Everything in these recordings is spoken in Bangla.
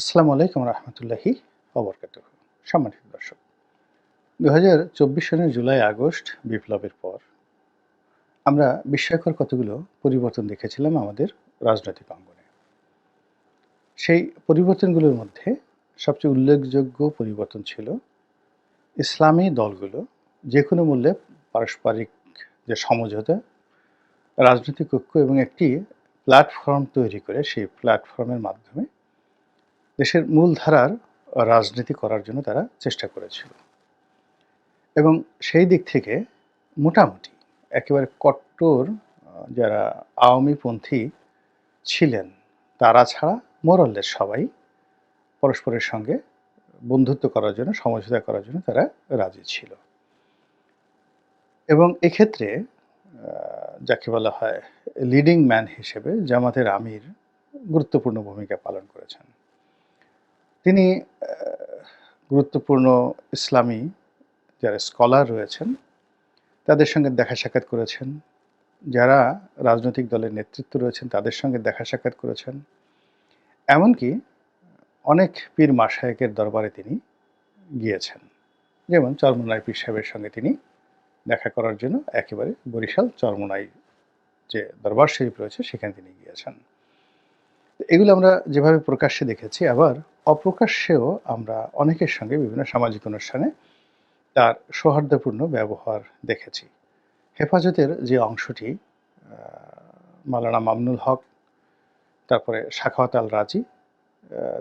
আসসালামু আলাইকুম রহমতুল্লাহি অবরকাত সম্মানিত দর্শক দু হাজার চব্বিশ সনের জুলাই, আগস্ট বিপ্লবের পর আমরা বিস্ময়কর কতগুলো পরিবর্তন দেখেছিলাম আমাদের রাজনৈতিক অঙ্গনে। সেই পরিবর্তনগুলোর মধ্যে সবচেয়ে উল্লেখযোগ্য পরিবর্তন ছিল ইসলামী দলগুলো, যে কোনো মূল্যে পারস্পরিক যে সমঝোতা, রাজনৈতিক ঐক্য এবং একটি প্ল্যাটফর্ম তৈরি করে সেই প্ল্যাটফর্মের মাধ্যমে দেশের মূলধারার রাজনীতি করার জন্য তারা চেষ্টা করেছিল। এবং সেই দিক থেকে মোটামুটি একেবারে কট্টর যারা আওয়ামীপন্থী ছিলেন, তারা ছাড়া মোরল্লের সবাই পরস্পরের সঙ্গে বন্ধুত্ব করার জন্য, সমঝোতা করার জন্য তারা রাজি ছিল। এবং এক্ষেত্রে যাকে বলা হয় লিডিং ম্যান হিসেবে জামাতের আমির গুরুত্বপূর্ণ ভূমিকা পালন করেছেন। তিনি গুরুত্বপূর্ণ ইসলামী যারা স্কলার রয়েছেন, তাদের সঙ্গে দেখা সাক্ষাৎ করেছেন। যারা রাজনৈতিক দলের নেতৃত্ব রয়েছেন, তাদের সঙ্গে দেখা সাক্ষাৎ করেছেন। এমনকি অনেক পীর মাসায়েকের দরবারে তিনি গিয়েছেন। যেমন চরমনাই পীর সাহেবের সঙ্গে তিনি দেখা করার জন্য একেবারে বরিশাল চরমনাই যে দরবার শরীফ রয়েছে, সেখানে তিনি গিয়েছেন। এগুলো আমরা যেভাবে প্রকাশ্যে দেখেছি, আবার অপ্রকাশ্যেও আমরা অনেকের সঙ্গে বিভিন্ন সামাজিক অনুষ্ঠানে তার সৌহার্দ্যপূর্ণ ব্যবহার দেখেছি। হেফাজতের যে অংশটি মালানা মামনুল হক, তারপরে শাখাওয়াত আল রাজি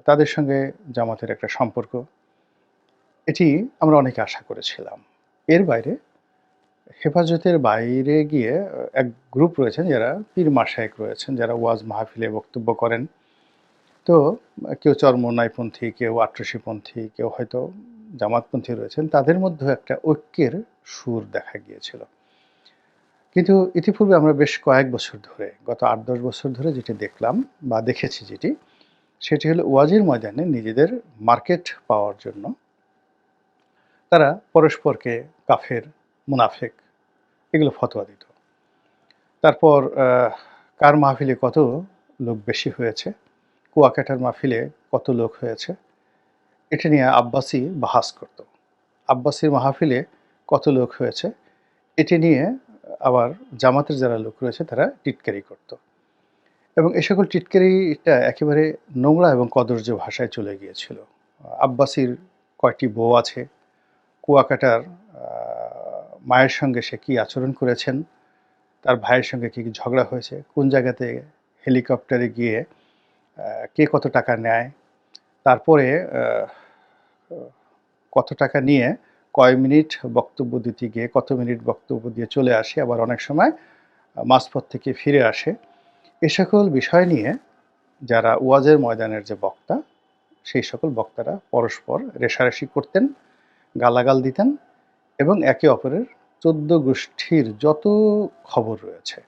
তাদের সঙ্গে জামাতের একটা সম্পর্ক, এটি আমরা অনেকে আশা করেছিলাম। এর বাইরে হেফাজতের বাইরে গিয়ে এক গ্রুপ রয়েছেন যারা পীর মাসায়েক রয়েছেন, যারা ওয়াজ মাহফিলে বক্তব্য করেন। তো কেউ চরমনাইপন্থী কেউ আট্রসিপন্থী, কেউ হয়তো জামাতপন্থী রয়েছেন, তাদের মধ্যে একটা ঐক্যের সুর দেখা গিয়েছিল। কিন্তু ইতিপূর্বে আমরা বেশ কয়েক বছর ধরে, গত আট দশ বছর ধরে যেটি দেখলাম বা দেখেছি যেটি, সেটি হলো ওয়াজির ময়দানে নিজেদের মার্কেট পাওয়ার জন্য তারা পরস্পরকে কাফের, মুনাফেক এগুলো ফতোয়া দিত। তারপর কার মাহফিলে কত লোক বেশি হয়েছে? কুয়াকাটার মাহফিলে কত লোক হয়েছে? এটা নিয়ে আব্বাসি বাহাস করত। আব্বাসির মাহফিলে কত লোক হয়েছে? এটি নিয়ে আবার জামাতের যারা লোক রয়েছে, তারা টিটকারি করত। এবং এ সকল টিটকারিটা একেবারে নোংরা এবং কদর্য ভাষায় চলে গিয়েছিল। আব্বাসির কয়টি বউ আছে? কুয়াকাটার মায়ের সঙ্গে সে কী আচরণ করেছেন? তার ভাইয়ের সঙ্গে কী কী ঝগড়া হয়েছে? কোন জায়গাতে হেলিকপ্টারে গিয়ে কে কত টাকা নেয়, তারপরে কত টাকা নিয়ে কয় মিনিট বক্তব্য দিতে গিয়ে কত মিনিট বক্তব্য দিয়ে চলে আসে, আবার অনেক সময় মাঝপথ থেকে ফিরে আসে। এ সকল বিষয় নিয়ে যারা ওয়াজের ময়দানের যে বক্তা, সেই সকল বক্তারা পরস্পর রেশারেশি করতেন, গালাগাল দিতেন এবং একে অপরের চোদ্দ গোষ্ঠীর যত খবর রয়েছে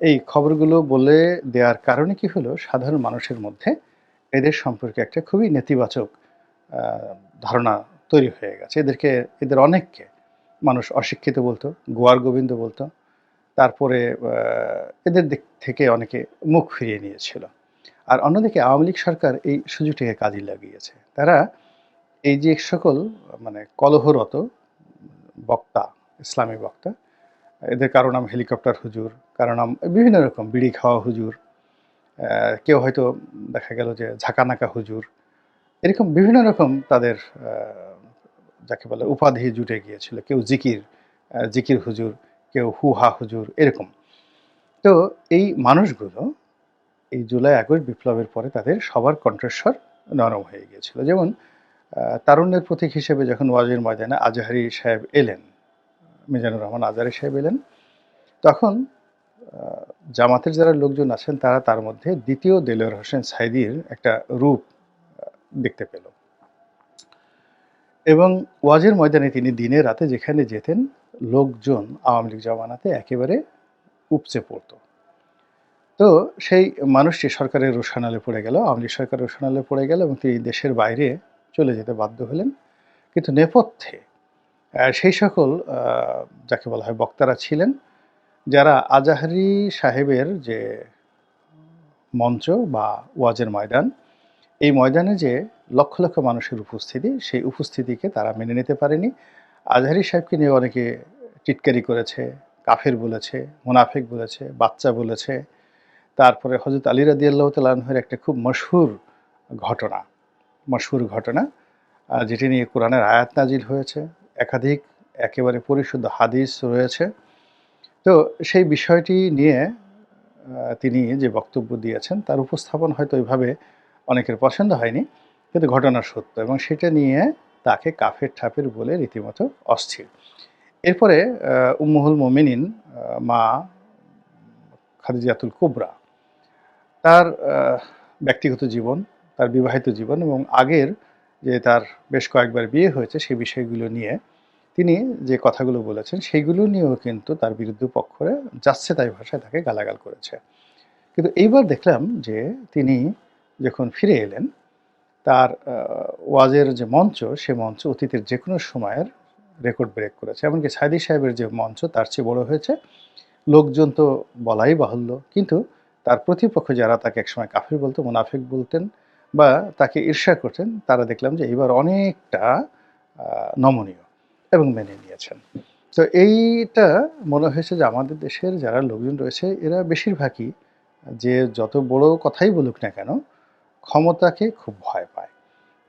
এই খবরগুলো বলে দেওয়ার কারণে কি হলো? সাধারণ মানুষের মধ্যে এদের সম্পর্কে একটা খুবই নেতিবাচক ধারণা তৈরি হয়ে গেছে। এদেরকে, এদের অনেককে মানুষ অশিক্ষিত বলতো, গোয়ার গোবিন্দ বলতো। তারপরে এদের দিক থেকে অনেকে মুখ ফিরিয়ে নিয়েছিল। আর অন্যদিকে আওয়ামী লীগ সরকার এই সুযোগটিকে কাজে লাগিয়েছে। তারা এই যে সকল মানে কলহরত বক্তা, ইসলামী বক্তা, এদের কারও নাম হেলিকপ্টার হুজুর কারও নাম বিভিন্ন রকম বিড়ি খাওয়া হুজুর কেউ হয়তো দেখা গেল যে ঝাঁকানাকা হুজুর, এরকম বিভিন্ন রকম তাদের যাকে বলে উপাধি জুটে গিয়েছিল। কেউ জিকির জিকির হুজুর, কেউ হুহা হুজুর, এরকম। তো এই মানুষগুলো এই জুলাই আগস্ট বিপ্লবের পরে তাদের সবার কণ্ঠস্বর নরম হয়ে গিয়েছিল। যেমন তারুণ্যের প্রতীক হিসেবে যখন ওয়াজির ময়দানে আজহারি সাহেব এলেন, মিজানুর রহমান আজহারি সাহেব এলেন, তখন জামাতের যারা লোকজন আছেন, তারা তার মধ্যে দ্বিতীয় দেলোয়ার হোসেন সাইদির একটা রূপ দেখতে পেল। এবং ওয়াজের ময়দানে তিনি দিনে রাতে যেখানে যেতেন, লোকজন আওয়ামী লীগ জামানাতে একেবারে উপচে পড়তো। তো সেই মানুষটি সরকারের রোশানালে পড়ে গেল, আওয়ামী লীগ সরকারের রোশানালে পড়ে গেল এবং তিনি দেশের বাইরে চলে যেতে বাধ্য হলেন। কিন্তু নেপথ্যে সেই সকল যাকে বলা হয় বক্তারা ছিলেন যারা আজাহারি সাহেবের যে মঞ্চ বা ওয়াজের ময়দান, এই ময়দানে যে লক্ষ লক্ষ মানুষের উপস্থিতি, সেই উপস্থিতিকে তারা মেনে নিতে পারেনি। আজহারি সাহেবকে নিয়ে অনেকে টিটকারি করেছে, কাফের বলেছে, মুনাফেক বলেছে, বাচ্চা বলেছে। তারপরে হজরত আলী রাদি আল্লাহ তালাহের একটা খুব মশহুর ঘটনা মশহুর ঘটনা যেটি নিয়ে কোরআনের আয়াত নাজিল হয়েছে। একাধিক একেবারে পরিশুদ্ধ হাদিস রয়েছে। তো সেই বিষয়টি নিয়ে তিনি যে বক্তব্য দিয়েছেন তার উপস্থাপন হয়তো ওইভাবে অনেকের পছন্দ হয়নি কিন্তু ঘটনা সত্য এবং সেটা নিয়ে তাকে কাফের ঠাপের বলে রীতিমতো অস্থির। এরপরে আহ, উম্মুহুল মোমিনিন মা খাদিজাতুল কুবরা তার ব্যক্তিগত জীবন তার বিবাহিত জীবন এবং আগের যে তার বেশ কয়েকবার বিয়ে হয়েছে সেই বিষয়গুলো নিয়ে তিনি যে কথাগুলো বলেছেন সেইগুলো নিয়েও কিন্তু তার বিরুদ্ধে পক্ষরে যাচ্ছে তাই ভাষায় তাকে গালাগাল করেছে। কিন্তু এইবার দেখলাম যে তিনি যখন ফিরে এলেন, তার ওয়াজের যে মঞ্চ, সে মঞ্চ অতীতের যে কোনো সময়ের রেকর্ড ব্রেক করেছে। এমনকি সাইদি সাহেবের যে মঞ্চ, তার চেয়ে বড় হয়েছে, লোকজন তো বলাই বাহুল্য। কিন্তু তার প্রতিপক্ষ যারা, তাকে একসময় কাফির বলতো, মুনাফিক বলতেন বা তাকে ঈর্ষা করতেন, তারা দেখলাম যে এবার অনেকটা নমনীয়। এবং মেনে নিয়েছেন। তো এইটা মনে হয়েছে যে আমাদের দেশের যারা লোকজন রয়েছে, এরা বেশিরভাগই যে যত বড় কথাই বলুক না কেন, ক্ষমতাকে খুব ভয় পায়।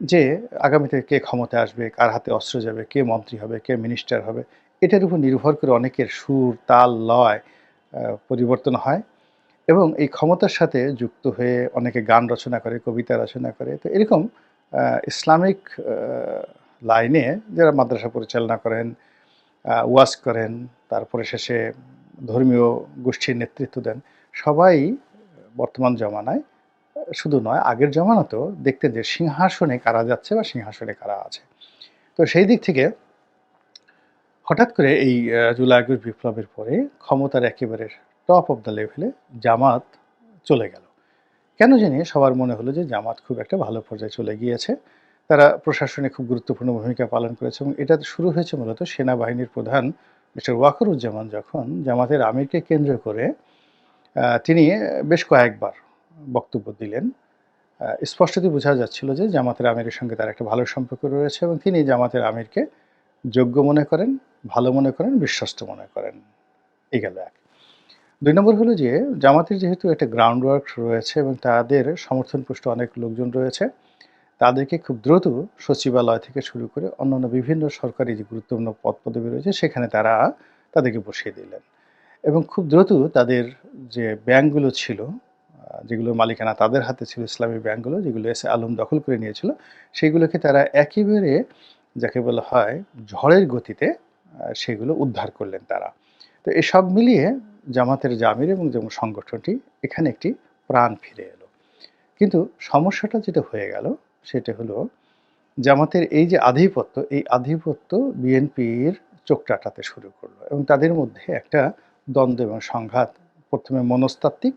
যে আগামীতে কে ক্ষমতা আসবে, কার হাতে অস্ত্র যাবে, কে মন্ত্রী হবে, কে মিনিস্টার হবে, এটার উপর নির্ভর করে অনেকের সুর, তাল, লয় পরিবর্তন হয় এবং এই ক্ষমতার সাথে যুক্ত হয়ে অনেকে গান রচনা করে, কবিতা রচনা করে। তো এরকম ইসলামিক লাইনে যারা মাদ্রাসা পরিচালনা করেন ওয়াজ করেন, তারপরে শেষে ধর্মীয় গোষ্ঠীর নেতৃত্ব দেন, সবাই বর্তমান জমানায়, শুধু নয়, আগের জমানাতেও দেখতেন যে সিংহাসনে কারা যাচ্ছে বা সিংহাসনে কারা আছে। তো সেই দিক থেকে হঠাৎ করে এই জুলাই আগস্ট বিপ্লবের পরে ক্ষমতার একেবারে টপ অফ দ্য লেভেলে জামাত চলে গেল। কেন জানি সবার মনে হলো যে জামাত খুব একটা ভালো পর্যায়ে চলে গিয়েছে। তারা প্রশাসনে খুব গুরুত্বপূর্ণ ভূমিকা পালন করেছে এবং এটা শুরু হয়েছে মূলত সেনাবাহিনীর প্রধান মিস্টার ওয়াকরুজ্জামান যখন জামাতের আমিরকে কেন্দ্র করে তিনি বেশ কয়েকবার বক্তব্য দিলেন। স্পষ্টতই বোঝা যাচ্ছিল যে জামাতের আমিরের সঙ্গে তার একটা ভালো সম্পর্ক রয়েছে এবং তিনি জামাতের আমিরকে যোগ্য মনে করেন, ভালো মনে করেন, বিশ্বস্ত মনে করেন। এই গেল এক। দুই নম্বর হলো যে জামাতের যেহেতু একটা গ্রাউন্ড ওয়ার্ক রয়েছে এবং তাদের সমর্থনপুষ্ট অনেক লোকজন রয়েছে তাদেরকে খুব দ্রুত সচিবালয় থেকে শুরু করে অন্যান্য বিভিন্ন সরকারি যে গুরুত্বপূর্ণ পদ পদবি রয়েছে, সেখানে তারা তাদেরকে বসিয়ে দিলেন। এবং খুব দ্রুত তাদের যে ব্যাংকগুলো ছিল যেগুলো মালিকানা তাদের হাতে ছিল, ইসলামী ব্যাংকগুলো, যেগুলো এসে আলম দখল করে নিয়েছিল সেইগুলোকে তারা একেবারে যাকে বলা হয় ঝড়ের গতিতে সেগুলো উদ্ধার করলেন তারা। তো এসব মিলিয়ে জামাতের জামির এবং যেমন সংগঠনটি, এখানে একটি প্রাণ ফিরে এলো। কিন্তু সমস্যাটা যেটা হয়ে গেল সেটা হলো জামাতের এই যে আধিপত্য, এই আধিপত্য বিএনপির চোখ টাটাতে শুরু করল এবং তাদের মধ্যে একটা দ্বন্দ্ব এবং সংঘাত, প্রথমে মনস্তাত্ত্বিক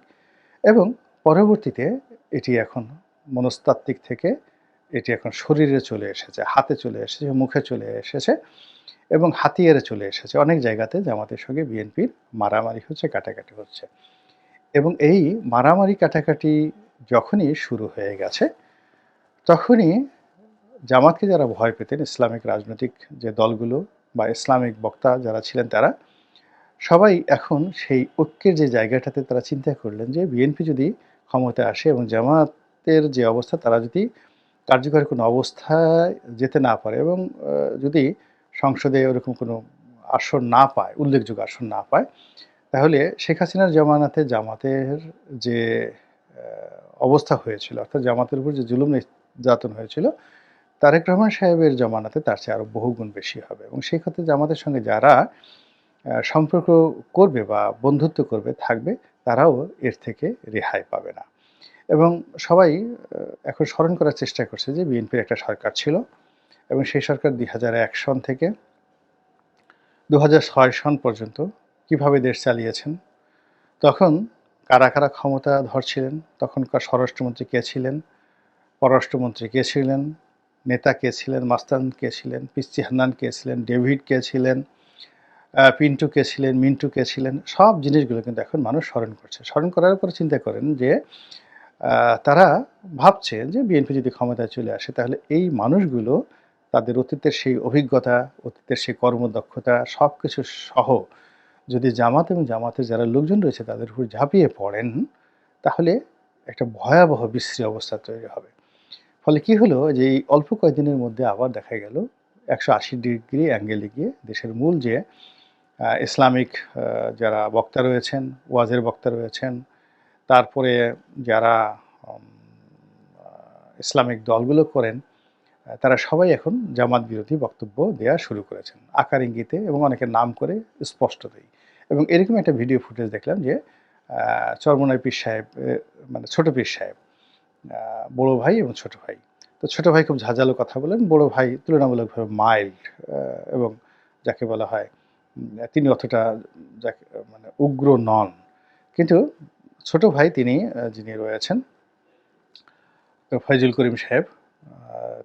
এবং পরবর্তীতে এটি এখন মনস্তাত্ত্বিক থেকে এটি এখন শরীরে চলে এসেছে, হাতে চলে এসেছে, মুখে চলে এসেছে এবং হাতিয়ারে চলে এসেছে। অনেক জায়গাতে জামাতের সঙ্গে বিএনপির মারামারি হচ্ছে, কাটাকাটি হচ্ছে এবং এই মারামারি, কাটাকাটি যখনই শুরু হয়ে গেছে তখনই জামাতকে যারা ভয় পেতেন, ইসলামিক রাজনৈতিক যে দলগুলো বা ইসলামিক বক্তা যারা ছিলেন তারা, সবাই এখন সেই ঐক্যের যে জায়গাটাতে তারা চিন্তা করলেন যে বিএনপি যদি ক্ষমতায় আসে এবং জামাতের যে অবস্থা, তারা যদি কার্যকর কোনো অবস্থায় যেতে না পারে এবং যদি সংসদে ওরকম কোনো আসন না পায়, উল্লেখযোগ্য আসন না পায়, তাহলে শেখ হাসিনার জামানাতে জামাতের যে অবস্থা হয়েছিল, অর্থাৎ জামাতের উপর যে জুলুম নির্যাতন হয়েছিল, তারেক রহমান সাহেবের জমানাতে তার চেয়ে আরও বহুগুণ বেশি হবে। এবং সেই ক্ষেত্রে জামাতের সঙ্গে যারা সম্পর্ক করবে বা বন্ধুত্ব করবে, থাকবে, তারাও এর থেকে রেহাই পাবে না। এবং সবাই এখন স্মরণ করার চেষ্টা করছে যে বিএনপির একটা সরকার ছিল এবং সেই সরকার দুই হাজার এক সন থেকে দু ছয় সন পর্যন্ত কীভাবে দেশ চালিয়েছেন? তখন কারা কারা ক্ষমতা ধরছিলেন তখনকার স্বরাষ্ট্রমন্ত্রী কে ছিলেন? পররাষ্ট্রমন্ত্রী কে ছিলেন, নেতা কে ছিলেন, মাস্তান কে ছিলেন পিস্তি হান্নান কে ছিলেন, ডেভিড কে ছিলেন পিন্টু কে ছিলেন, মিন্টু কে ছিলেন, সব জিনিসগুলো কিন্তু এখন মানুষ স্মরণ করছে। স্মরণ করার পরে চিন্তা করেন যে তারা ভাবছে যে বিএনপি যদি ক্ষমতায় চলে আসে, তাহলে এই মানুষগুলো তাদের অতীতের সেই অভিজ্ঞতা, অতীতের সেই কর্মদক্ষতা সব কিছু সহ যদি জামাত এবং জামাতের যারা লোকজন রয়েছে তাদের উপর ঝাঁপিয়ে পড়েন, তাহলে একটা ভয়াবহ বিশ্রী অবস্থা তৈরি হবে। ফলে কি হলো যে এই অল্প কয়েকদিনের মধ্যে আবার দেখা গেল একশো আশি ডিগ্রি অ্যাঙ্গেলে গিয়ে দেশের মূল যে ইসলামিক যারা বক্তা রয়েছেন ওয়াজের বক্তা রয়েছেন তারপরে যারা ইসলামিক দলগুলো করেন তারা সবাই এখন জামাত বিরোধী বক্তব্য দেওয়া শুরু করেছেন। আকার ইঙ্গিতে এবং অনেকের নাম করে স্পষ্টতই। এবং এরকম একটা ভিডিও ফুটেজ দেখলাম যে আহ, চরমনাই পীর সাহেব মানে ছোট পীর সাহেব বড় ভাই এবং ছোট ভাই। তো ছোট ভাই খুব ঝাঁঝালো কথা বলেন, বড় ভাই তুলনামূলকভাবে মাইল্ড এবং যাকে বলা হয় তিনি অতটা যাকে মানে উগ্র নন। কিন্তু ছোট ভাই তিনি যিনি রয়েছেন ফয়জুল করিম সাহেব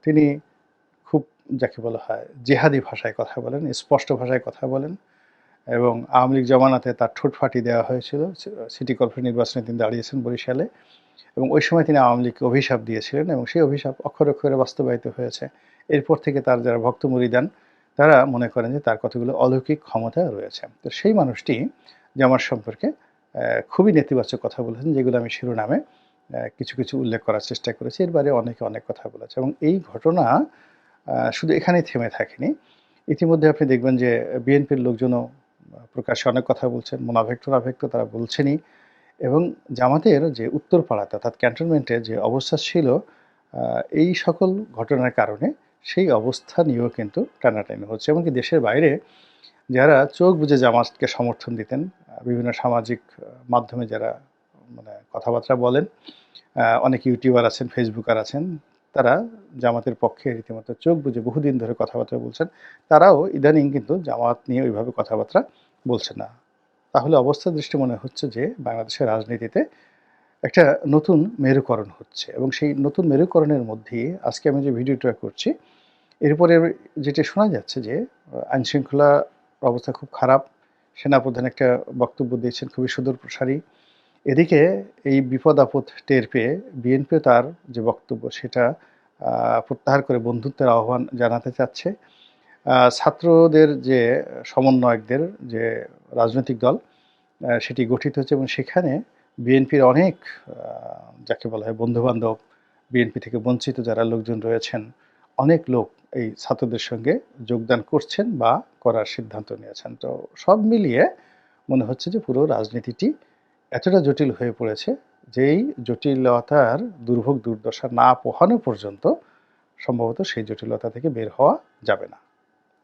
তিনি খুব যাকে বলা হয় জেহাদি ভাষায় কথা বলেন, স্পষ্ট ভাষায় কথা বলেন এবং আওয়ামী লীগ জমানাতে তার ঠোঁট ফাটি দেওয়া হয়েছিল সিটি কর্পোরেশন নির্বাচনে তিনি দাঁড়িয়েছেন বরিশালে। এবং ওই সময় তিনি আওয়ামী লীগকে অভিশাপ দিয়েছিলেন এবং সেই অভিশাপ অক্ষরে অক্ষরে বাস্তবায়িত হয়েছে। এরপর থেকে তার যারা ভক্ত মুরিদান, তারা মনে করেন যে তার কতগুলো অলৌকিক ক্ষমতা রয়েছে। তো সেই মানুষটি জামার সম্পর্কে খুবই নেতিবাচক কথা বলেছেন, যেগুলো আমি শিরোনামে কিছু কিছু উল্লেখ করার চেষ্টা করেছি। এর বাইরে অনেকে অনেক কথা বলেছে এবং এই ঘটনা শুধু এখানেই থেমে থাকেনি। ইতিমধ্যে আপনি দেখবেন যে বিএনপির লোকজনও প্রকাশ্যে অনেক কথা বলছেন মোনাভেক্ট টোনাভেক্ট তারা বলছেনই। এবং জামাতের যে উত্তরপাড়াতে অর্থাৎ ক্যান্টনমেন্টে যে অবস্থা ছিল এই সকল ঘটনার কারণে সেই অবস্থা নিয়েও কিন্তু টানাটানি হচ্ছে। এমনকি দেশের বাইরে যারা চোখ বুজে জামাতকে সমর্থন দিতেন বিভিন্ন সামাজিক মাধ্যমে যারা মানে কথাবার্তা বলেন অনেক ইউটিউবার আছেন, ফেসবুকার আছেন, তারা জামাতের পক্ষে রীতিমতো চোখ বুজে বহুদিন ধরে কথাবার্তা বলছেন। তারাও ইদানিং কিন্তু জামাত নিয়ে ওইভাবে কথাবার্তা বলছে না। তাহলে অবস্থা দৃষ্টি মনে হচ্ছে যে বাংলাদেশের রাজনীতিতে একটা নতুন মেরুকরণ হচ্ছে এবং সেই নতুন মেরুকরণের মধ্যে আজকে আমি যে ভিডিওটা করছি এরপরে যেটা শোনা যাচ্ছে যে আইন শৃঙ্খলা অবস্থা খুব খারাপ, সেনাপ্রধান একটা বক্তব্য দিয়েছেন, খুবই সুদূর প্রসারী। এদিকে এই বিপদ আপদ টের পেয়ে বিএনপিও তার যে বক্তব্য, সেটা প্রত্যাহার করে বন্ধুত্বের আহ্বান জানাতে চাচ্ছে। ছাত্রদের যে সমন্বয়কদের যে রাজনৈতিক দল সেটি গঠিত হচ্ছে এবং সেখানে বিএনপির অনেক যাকে বলা হয় বন্ধুবান্ধব, বিএনপি থেকে বঞ্চিত যারা লোকজন রয়েছেন, অনেক লোক এই ছাত্রদের সঙ্গে যোগদান করছেন বা করার সিদ্ধান্ত নিয়েছেন। তো সব মিলিয়ে মনে হচ্ছে যে পুরো রাজনীতিটি এতটা জটিল হয়ে পড়েছে, যেই জটিলতার দুর্ভোগ দুর্দশা না পোহানো পর্যন্ত সম্ভবত সেই জটিলতা থেকে বের হওয়া যাবে না।